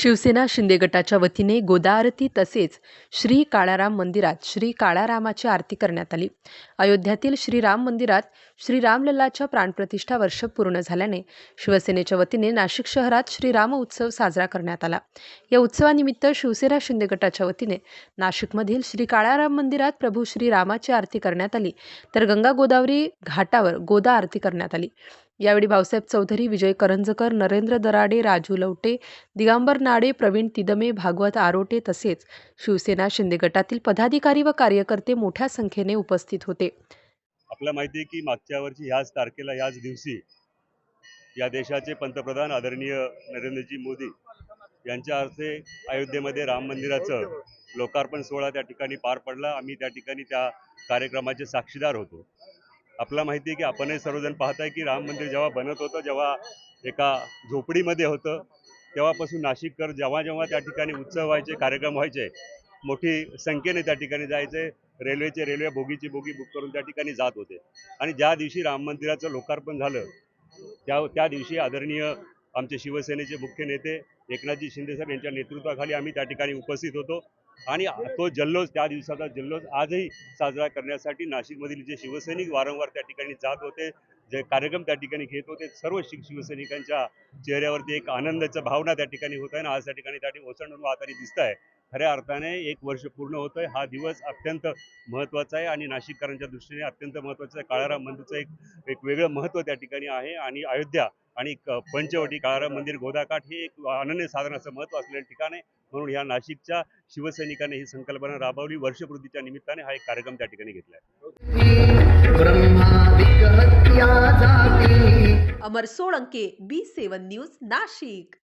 शिवसेना शिंदे गटाच्या वतीने गोदा आरती तसेच श्री काळाराम मंदिरात श्री काळारामाची आरती करण्यात आली. अयोध्यातील श्रीराम मंदिरात श्रीरामलल्लाच्या प्राणप्रतिष्ठा वर्ष पूर्ण झाल्याने शिवसेनेच्या वतीने नाशिक शहरात श्रीराम उत्सव साजरा करण्यात आला. या उत्सवानिमित्त शिवसेना शिंदे गटाच्या वतीने नाशिकमधील श्री काळाराम मंदिरात प्रभू श्रीरामाची आरती करण्यात आली. तर गंगा गोदावरी घाटावर गोदा आरती करण्यात आली. यावेळी भाऊसाहेब चौधरी विजय करंजकर नरेंद्र दराडे राजू लवटे दिगंबर नाडे प्रवीण तिदमे भागवत आरोटे तसेच शिवसेना शिंदे गटातील पदाधिकारी व कार्यकर्ते मोठ्या संख्येने उपस्थित होते. आपल्याला माहिती आहे की मागच्या वर्षी ह्याच तारखेला ह्याच दिवशी या देशाचे पंतप्रधान आदरणीय नरेंद्रजी मोदी यांच्या हस्ते अयोध्येमध्ये राम मंदिराचं लोकार्पण सोहळा त्या ठिकाणी पार पडला. आम्ही त्या ठिकाणी त्या कार्यक्रमाचे साक्षीदार होतो. आपला माहिती आहे की आपणही सर्वजण पाहताय की राम मंदिर जेव्हा बनत होतं जेव्हा एका झोपडीमध्ये होतं तेव्हापासून नाशिककर जेव्हा जेव्हा त्या ठिकाणी उत्सव व्हायचे कार्यक्रम व्हायचे मोठी संख्येने त्या ठिकाणी जायचे रेल्वेचे रेल्वे बोगीची बोगी बुक करून त्या ठिकाणी जात होते. आणि ज्या दिवशी राम मंदिराचं लोकार्पण झालं त्या त्या दिवशी आदरणीय आमचे शिवसेनेचे मुख्य नेते एकनाथजी शिंदेसाहेब यांच्या नेतृत्वाखाली आम्ही त्या ठिकाणी उपस्थित होतो. आणि तो जल्लोष त्या दिवसाचा जल्लोष आजही साजरा करण्यासाठी नाशिकमधील जे शिवसैनिक वारंवार त्या ठिकाणी जात होते जे कार्यक्रम त्या ठिकाणी घेत होते सर्व शिव शिवसैनिकांच्या चेहऱ्यावरती एक आनंदाचा भावना त्या ठिकाणी होत आहे आणि आज त्या ठिकाणी त्या ठिकाणी ओसंडून वाहताना दिसत आहे. खऱ्या अर्थाने एक वर्ष पूर्ण होतंय हा दिवस अत्यंत महत्त्वाचा आहे आणि नाशिककरांच्या दृष्टीने अत्यंत महत्त्वाचा आहे. काळाराम मंदिरचं एक एक वेगळं महत्त्व त्या ठिकाणी आहे आणि अयोध्या आणि क- पंचवटी काळाराम मंदिर गोदाकाठ हे एक अनन्य साधनाचं महत्त्व असलेलं ठिकाण आहे. म्हणून या नाशिकच्या शिवसैनिकांनी ही संकल्पना राबवली. वर्षपूर्तीच्या निमित्ताने हा एक कार्यक्रम त्या ठिकाणी घेतला आहे Amar Solanke B seven news Nashik.